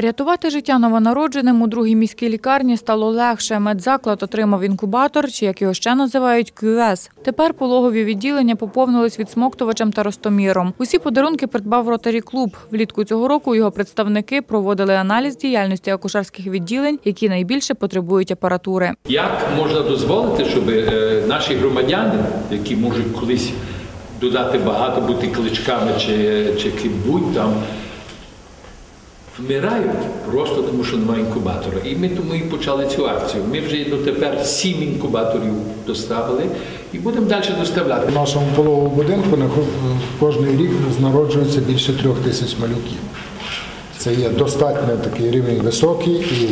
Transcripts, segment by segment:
Рятувати життя новонародженим у другій міській лікарні стало легше. Медзаклад отримав інкубатор, чи як його ще називають QS. Тепер пологові відділення поповнились відсмоктувачем та ростоміром. Усі подарунки придбав ротарі клуб. Влітку цього року його представники проводили аналіз діяльності акушерських відділень, які найбільше потребують апаратури. Як можна дозволити, щоб е, наші громадяни, які можуть колись додати багато, бути кличками чи, чи ким-будь там, вмирають просто тому, що немає інкубатора. І ми тому і почали цю акцію. Ми вже дотепер сім інкубаторів доставили і будемо далі доставляти. В нашому пологовому будинку кожен рік народжується більше трьох тисяч малюків. Це є достатньо такий рівень високий, і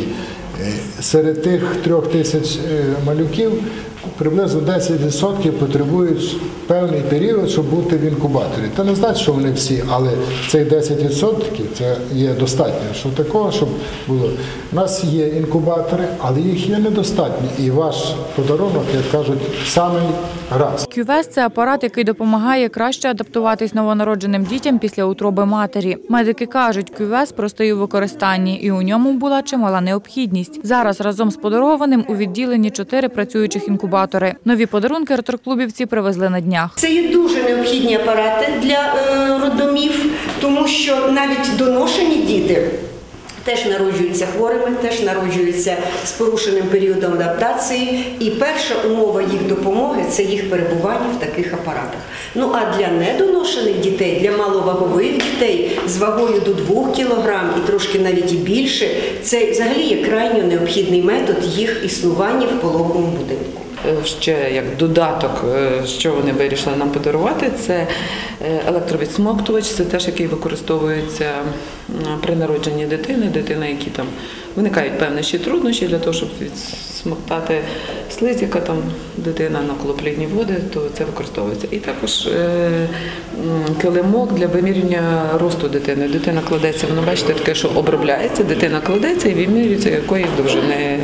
е, серед тих трьох тисяч е, малюків приблизно 10% потребують певний період, щоб бути в інкубаторі. Це не значить, що вони всі, але цих 10% це є достатньо. Що такого, щоб було. У нас є інкубатори, але їх є недостатньо. І ваш подарунок, як кажуть, самий раз. QVES – це апарат, який допомагає краще адаптуватись новонародженим дітям після утроби матері. Медики кажуть, QVES простий у використанні, і у ньому була чимала необхідність. Зараз разом з подарованим у відділенні чотири працюючих інкубатори. Нові подарунки реторклубівці привезли на днях. Це є дуже необхідні апарати для е, роддомів, тому що навіть доношені діти. Теж народжуються хворими, теж народжуються з порушеним періодом адаптації, і перша умова їх допомоги це їх перебування в таких апаратах. Ну а для недоношених дітей, для маловагових дітей з вагою до 2 кг і трошки навіть і більше, це взагалі є крайньо необхідний метод їх існування в пологовому будинку. Ще як додаток, е, що вони вирішили нам подарувати, це е, електровідсмоктувач, це теж який використовується при народженні дитини, дитина, які там виникають певні ще труднощі для того, щоб відсмоктати слиз, яка там дитина на колоплідні води, то це використовується. І також е, килимок для вимірювання росту дитини. Дитина кладеться, воно бачите, таке, що обробляється, дитина кладеться і вимірюється, якої довжини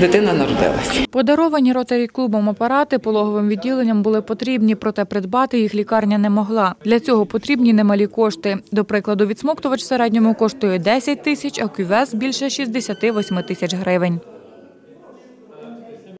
дитина народилася. Подаровані ротарі клубом апарати пологовим відділенням були потрібні, проте придбати їх лікарня не могла. Для цього потрібні немалі кошти. До прикладу, відсмоктувач в середньому коштує 10 тисяч, а кювес – більше 68 тисяч гривень.